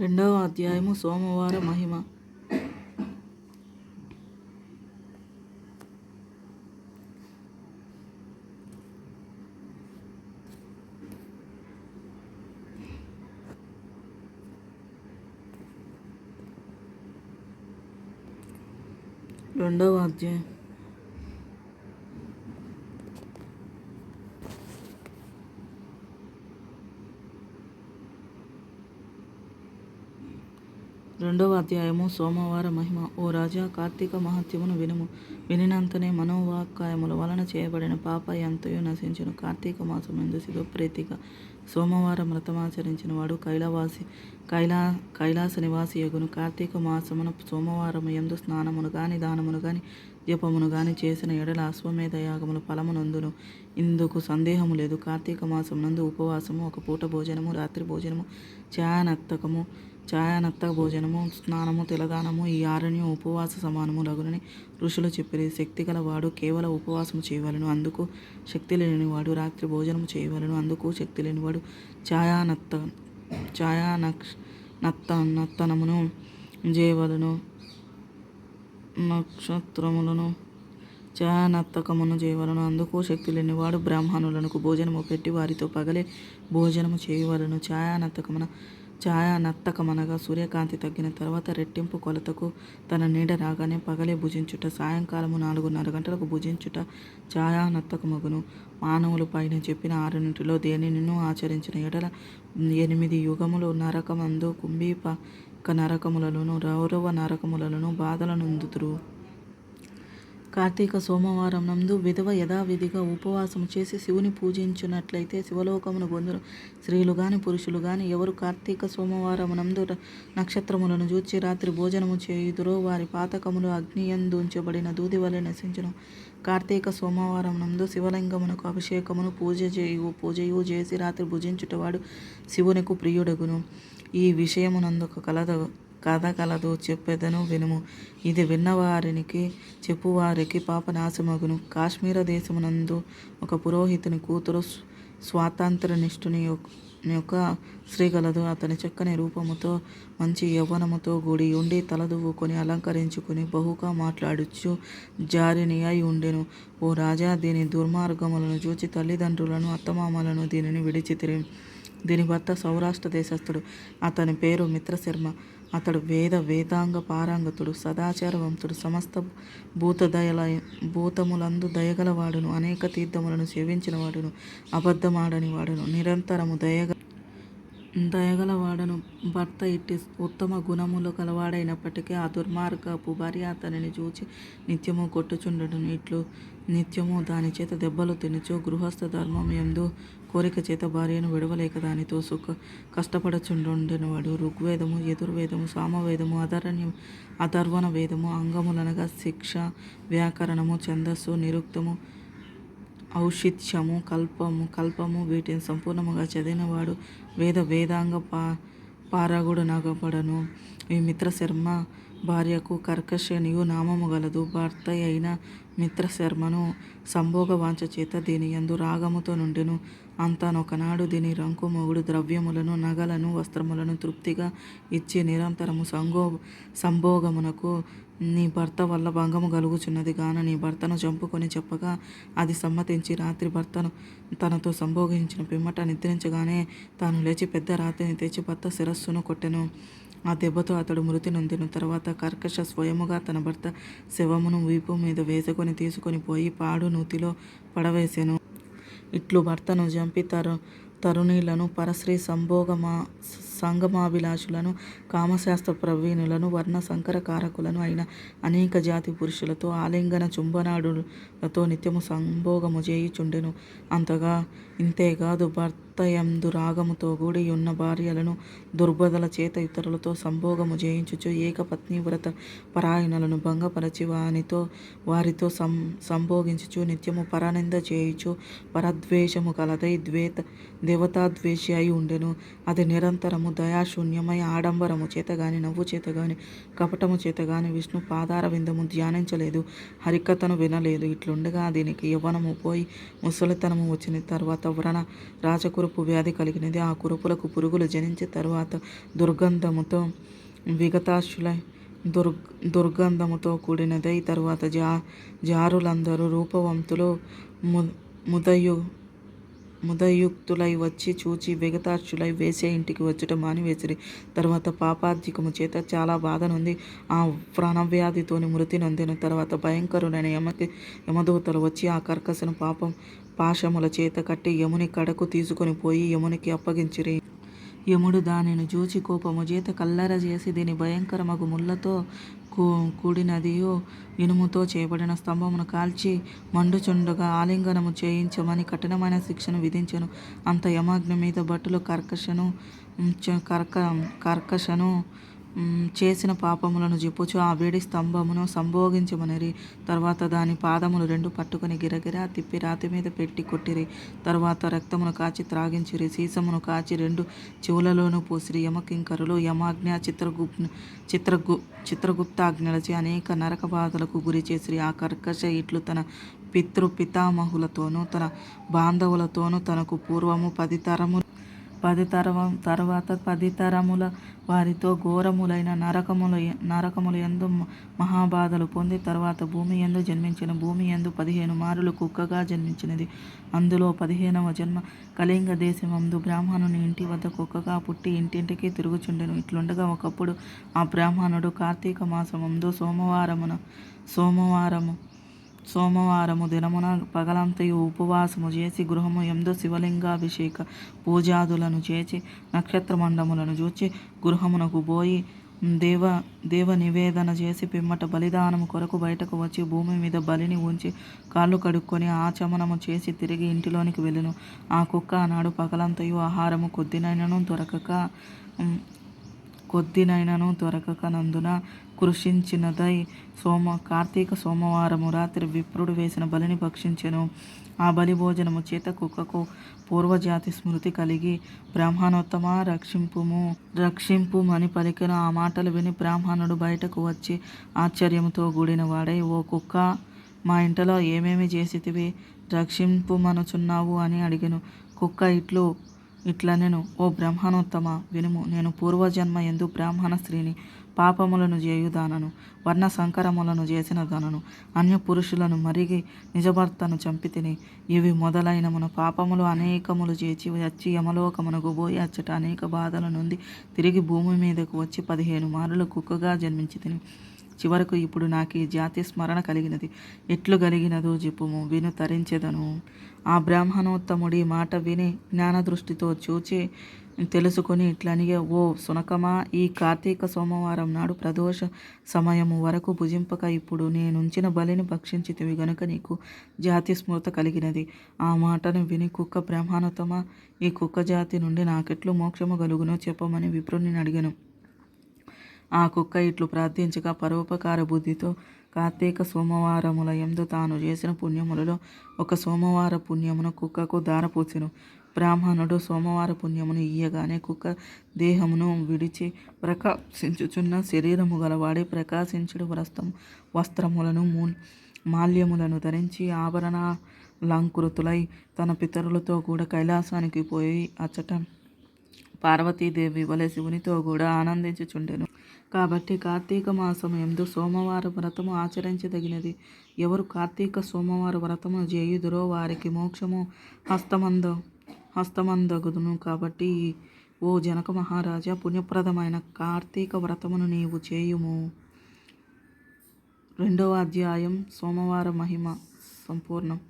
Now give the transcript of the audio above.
రెండవ అధ్యాయము సోమవార మహిమ. రెండవ అధ్యాయం. రెండవ అధ్యాయము సోమవార మహిమ. ఓ రాజా కార్తీక మహత్యమును వినుము. వినినంతనే మనోవాక్కాయముల వలన చేయబడిన పాప ఎంతయో నశించును. కార్తీక మాసం ఎందు శివప్రీతిగా సోమవారం వ్రతమాచరించిన వాడు కైలవాసి కైలా కైలాస నివాసి యగును. కార్తీక మాసమున సోమవారం ఎందు స్నానమును గాని దానమును గాని జపమును గాని చేసిన ఎడల అశ్వమేధ యాగముల ఫలమునందును. ఇందుకు సందేహము లేదు. కార్తీక మాసం నందు ఉపవాసము ఒక పూట భోజనము రాత్రి భోజనము ఛాయానత్తకము ఛాయానత్త భోజనము స్నానము తెలదానము ఈ ఆరణ్యం ఉపవాస సమానము లగునని ఋషులు చెప్పిరి. శక్తి గలవాడు కేవలం ఉపవాసము చేయవలను అందుకు శక్తి లేనివాడు రాత్రి భోజనము చేయవలను అందుకు శక్తి లేనివాడు ఛాయానత్త ఛాయా నక్ష నత్త నత్తనమును చేయవలను. నక్షత్రములను ఛాయానత్తకమును చేయవలను అందుకు శక్తి లేనివాడు బ్రాహ్మణులకు భోజనము పెట్టి వారితో పగలే భోజనము చేయవలను. ఛాయానత్తకమున ఛాయానత్తకమనగా సూర్యకాంతి తగ్గిన తర్వాత రెట్టింపు కొలతకు తన నీడ రాగానే పగలే భుజించుట సాయంకాలము నాలుగున్నర గంటలకు భుజించుట ఛాయానత్తకమగును మానవులు పైన చెప్పిన ఆరునింటిలో దేనినిను ఆచరించిన ఎడల ఎనిమిది యుగములు నరకమందు కుంభీపక నరకములలోను రౌరవ నరకములలోను అందుతురు కార్తీక సోమవారం నందు విధవ యథావిధిగా ఉపవాసము చేసి శివుని పూజించినట్లయితే శివలోకమును పొందును. స్త్రీలు గాని పురుషులు గాని ఎవరు కార్తీక సోమవారం నందు నక్షత్రములను చూచి రాత్రి భోజనము చేయుదురో వారి పాతకములు అగ్నియందు ఉంచబడిన దూది వలె నశించును. కార్తీక సోమవారం నందు శివలింగమునకు అభిషేకమును పూజ చేయు పూజయు చేసి రాత్రి భుజించుటవాడు శివునికి ప్రియుడగును. ఈ విషయమునందుకు కలద కథ కలదు చెప్పెదను వినుము. ఇది విన్నవారికి చెప్పువారికి పాపనాశమగును. కాశ్మీర దేశమునందు ఒక పురోహితుని కూతురు స్వాతంత్రనిష్ఠుని యొక్క స్త్రీ గలదు అతని చక్కని రూపముతో మంచి యవ్వనముతో కూడి ఉండి తలదువ్వుకొని అలంకరించుకుని బహుగా మాట్లాడుచు జారిని అయి ఉండెను. ఓ రాజా దీని దుర్మార్గములను చూచి తల్లిదండ్రులను అత్తమామలను దీనిని విడిచితిరి దీని భర్త సౌరాష్ట్ర దేశస్థుడు. అతని పేరు మిత్రశర్మ. అతడు వేద వేదాంగ పారాంగతుడు సదాచారవంతుడు సమస్త భూతదయల భూతములందు దయగలవాడును అనేక తీర్థములను సేవించిన వాడును అబద్ధమాడని వాడును నిరంతరము దయగ దయగలవాడను. భర్త ఇట్టి ఉత్తమ గుణములు కలవాడైనప్పటికీ ఆ దుర్మార్గపు భార్య అతనిని చూచి నిత్యము కొట్టుచుండడం ఇట్లు నిత్యము దాని చేత దెబ్బలు తినుచు గృహస్థ ధర్మం ఎందు కోరిక చేత భార్యను విడవలేక దానితో సుఖ కష్టపడుచుండెనవాడు ఋగ్వేదము యజుర్వేదము సామవేదము అధరణ్యం అధర్వణ వేదము అంగములనగా శిక్ష వ్యాకరణము ఛందస్సు నిరుక్తము ఔషిత్యము కల్పము కల్పము వీటిని సంపూర్ణముగా చదివినవాడు వేద వేదాంగ పా పారాగుడు నగబడను ఈ మిత్రశర్మ భార్యకు కర్కశనియు నామము గలదు. భర్త అయిన మిత్రశర్మను సంభోగ వాంఛ చేత దీని యందు రాగముతో నుండెను. అంతానొకనాడు దీని రంకు మొగుడు ద్రవ్యములను నగలను వస్త్రములను తృప్తిగా ఇచ్చి నిరంతరము సంగో సంభోగమునకు నీ భర్త వల్ల భంగము కలుగుచున్నది గాన నీ భర్తను చంపుకొని చెప్పగా అది సమ్మతించి రాత్రి భర్తను తనతో సంభోగించిన పిమ్మట నిద్రించగానే తాను లేచి పెద్ద రాత్రిని తెచ్చి భర్త శిరస్సును కొట్టెను. ఆ దెబ్బతో అతడు మృతి నొందిన. తర్వాత కర్కశ స్వయముగా తన భర్త శవమును వీపు మీద వేసుకొని తీసుకొని పోయి పాడు నూతిలో పడవేసెను. ఇట్లు భర్తను చంపి తరు తరుణీలను పరశ్రీ సంభోగమా సంగమాభిలాషులను కామశాస్త్ర ప్రవీణులను వర్ణ సంకర కారకులను అయిన అనేక జాతి పురుషులతో ఆలింగన చుంబనాడులతో నిత్యము సంభోగము చేయుచుండెను. అంతగా ఇంతేకాదు భర్తయందు రాగముతో కూడి ఉన్న భార్యలను దుర్బదల చేత ఇతరులతో సంభోగము చేయించుచు ఏకపత్ని వ్రత పరాయణలను భంగపరచి వానితో వారితో సం సంభోగించుచు నిత్యము పరనింద చేయుచు పరద్వేషము కలదై ద్వేత దేవతాద్వేషి అయి ఉండెను. అది నిరంతరము దయాశూన్యమై ఆడంబరము చేత గాని నవ్వు చేత గాని కపటము చేత గాని విష్ణు పాదార విందము ధ్యానించలేదు. హరికథను వినలేదు. ఇట్లుండగా దీనికి యవ్వనము పోయి ముసలితనము వచ్చిన తర్వాత వ్రణ రాజకురు కురుపు వ్యాధి కలిగినది. ఆ కురుపులకు పురుగులు జనించి తరువాత దుర్గంధముతో విగతాశులై దుర్గ దుర్గంధముతో కూడినదై తరువాత జా జారులందరూ రూపవంతులు ము ముదయు ముదయుక్తులై వచ్చి చూచి విగతాక్షులై వేసే ఇంటికి వచ్చుట మానివేసిరి. తర్వాత పాపాధికము చేత చాలా బాధనుంది ఆ ప్రాణవ్యాధితోని మృతి నొందిన తర్వాత భయంకరుడైన యమకి యమదూతలు వచ్చి ఆ కర్కశను పాపం పాశముల చేత కట్టి యముని కడకు తీసుకొని పోయి యమునికి అప్పగించిరి. యముడు దానిని చూచి కోపము చేత కల్లర చేసి దీని భయంకరమగు ముళ్ళతో కూ కూడినదియు ఇనుముతో చేయబడిన స్తంభమును కాల్చి మండుచుండగా ఆలింగనము చేయించమని కఠినమైన శిక్షను విధించను. అంత యమాగ్ని మీద భటులు కర్కశను కర్క కర్కశను చేసిన పాపములను చెప్పుచు ఆ వేడి స్తంభమును సంభోగించమనిరి. తర్వాత దాని పాదములు రెండు పట్టుకొని గిరగిరా తిప్పి రాతి మీద పెట్టి కొట్టిరి. తర్వాత రక్తమును కాచి త్రాగించిరి. సీసమును కాచి రెండు చెవులలోనూ పోసిరి. యమకింకరులు యమాజ్ఞ చిత్రగుప్ చిత్రగు చిత్రగుప్తాజ్ఞలచి అనేక నరక బాధలకు గురి చేసిరి. ఆ కర్కశ ఇట్లు తన పితృ పితామహులతోనూ తన బాంధవులతోనూ తనకు పూర్వము పది తరము పది తరం తర్వాత పది తరముల వారితో ఘోరములైన నరకముల నరకముల యందు మహాబాధలు పొంది తర్వాత భూమి యందు జన్మించిన భూమి యందు పదిహేను మారులు కుక్కగా జన్మించినది. అందులో పదిహేనవ జన్మ కళింగ దేశమందు బ్రాహ్మణుని ఇంటి వద్ద కుక్కగా పుట్టి ఇంటింటికి తిరుగుచుండెను. ఇట్లుండగా ఒకప్పుడు ఆ బ్రాహ్మణుడు కార్తీక మాసమందు సోమవారమున సోమవారము సోమవారము దినమున పగలంతయు ఉపవాసము చేసి గృహము ఎందు శివలింగాభిషేక పూజాదులను చేసి నక్షత్రమండములను చూచి గృహమునకు పోయి దేవ దేవ నివేదన చేసి పిమ్మట బలిదానము కొరకు బయటకు వచ్చి భూమి మీద బలిని ఉంచి కాళ్ళు కడుక్కొని ఆచమనము చేసి తిరిగి ఇంటిలోనికి వెళ్ళెను. ఆ కుక్క ఆనాడు పగలంతయు ఆహారము కొద్దినైనను దొరకక కొద్దినైనను దొరకకనందున కృషించినదై సోమ కార్తీక సోమవారము రాత్రి విప్రుడు వేసిన బలిని భక్షించెను. ఆ బలి భోజనము చేత కుక్కకు పూర్వజాతి స్మృతి కలిగి బ్రాహ్మణోత్తమ రక్షింపుము. రక్షింపుమని పలికిన. ఆ మాటలు విని బ్రాహ్మణుడు బయటకు వచ్చి ఆశ్చర్యముతో కూడిన వాడై ఓ కుక్క మా ఇంటిలో ఏమేమి చేసితివి? రక్షింపుమనుచున్నావు? అని అడిగెను. కుక్క ఇట్లు ఇట్లా నేను ఓ బ్రహ్మణోత్తమ వినుము నేను పూర్వజన్మ ఎందు బ్రాహ్మణ స్త్రీని పాపములను చేయుదానను వర్ణ సంకరములను చేసిన దానను అన్య పురుషులను మరిగి నిజభర్తను చంపితిని ఇవి మొదలైన మన పాపములు అనేకములు చేచి వచ్చి యమలోకమునకు పోయి అచ్చట అనేక బాధల నుండి తిరిగి భూమి మీదకు వచ్చి పదిహేను మారులు కుక్కగా జన్మించి తిని చివరకు ఇప్పుడు నాకు ఈ జాతి స్మరణ కలిగినది. ఎట్లు కలిగినదో చెప్పుము విను తరించెదను. ఆ బ్రాహ్మణోత్తముడి మాట విని జ్ఞానదృష్టితో చూచి తెలుసుకొని ఇట్లనిగే ఓ సునకమా ఈ కార్తీక సోమవారం నాడు ప్రదోష సమయము వరకు భుజింపక ఇప్పుడు నేనుంచిన బలిని భక్షించితివి గనుక నీకు జాతి స్మృత కలిగినది. ఆ మాటను విని కుక్క బ్రహ్మానుతమ ఈ కుక్క జాతి నుండి నాకెట్లు మోక్షము గలుగునో చెప్పమని విప్రుని అడిగాను ఆ కుక్క ఇట్లు ప్రార్థించగా పరోపకార బుద్ధితో కార్తీక సోమవారముల యందు తాను చేసిన పుణ్యములలో ఒక సోమవార పుణ్యమును కుక్కకు దారపోసెను బ్రాహ్మణుడు సోమవార పుణ్యమును ఇయ్యగానే కుక్క దేహమును విడిచి ప్రకాశించుచున్న శరీరము గలవాడి ప్రకాశించుడు వస్త్రం వస్త్రములను మూ మాల్యములను ధరించి ఆభరణాలంకృతులై తన పితరులతో కూడా కైలాసానికి పోయి అచ్చట పార్వతీదేవి వలె శివునితో కూడా ఆనందించుచుండెను. కాబట్టి కార్తీక మాసం ఎందు సోమవార వ్రతము ఆచరించదగినది. ఎవరు కార్తీక సోమవార వ్రతము చేయుదురో వారికి మోక్షము హస్తమంద హస్తమందగుదును. కాబట్టి ఓ జనక మహారాజా పుణ్యప్రదమైన కార్తీక వ్రతమును నీవు చేయుము. రెండవ అధ్యాయం సోమవార మహిమ సంపూర్ణం.